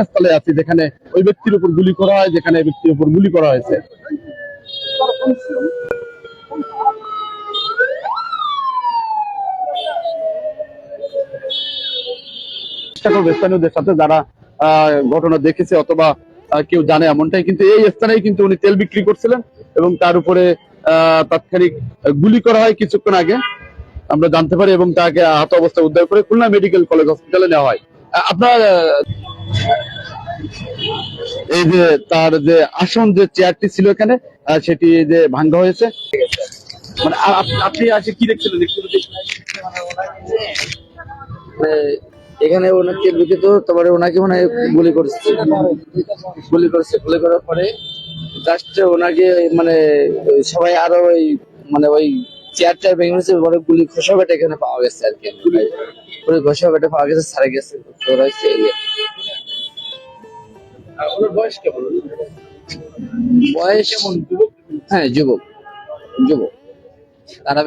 ঘটনাস্থলে আছি, যেখানে ওই ব্যক্তির উপর গুলি করা হয়, যেখানে ব্যক্তির উপর গুলি করা হয়েছে। যারা ঘটনা দেখেছে অথবা কেউ জানে এমনটাই, কিন্তু এই স্থানেই কিন্তু উনি তেল বিক্রি করছিলেন এবং তার উপরে তাৎক্ষণিক গুলি করা হয় কিছুক্ষণ আগে। আমরা জানতে পারি এবং তাকে আহত অবস্থায় উদ্ধার করে খুলনা মেডিকেল কলেজ হসপিটালে নেওয়া হয়। আপনার এই যে তার যে আসন যে চেয়ারটি ছিল এখানে সেটি যে ভাঙ্গা হয়েছে। মানে আপনি আজকে কি দেখছিলেন? মানে এখানে ওনার তেল বিক্রিত তারপরে ওনাকে মানে গুলি করেছে। গুলি করেছে গুলি করার পরে জাস্ট ওনাকে মানে সবাই আরও ওই মানে ওই চেয়ার চেয়ার ভেঙে গেছে পরে গুলি খোসা বেটে এখানে পাওয়া গেছে আর কি। গুলি? খোসা বেটে পাওয়া গেছে সারে গেছে। ওরা বয়স এই আর কি। ওনার বয়স কেমন? যুবক? হ্যাঁ যুবক। যুবক। তারা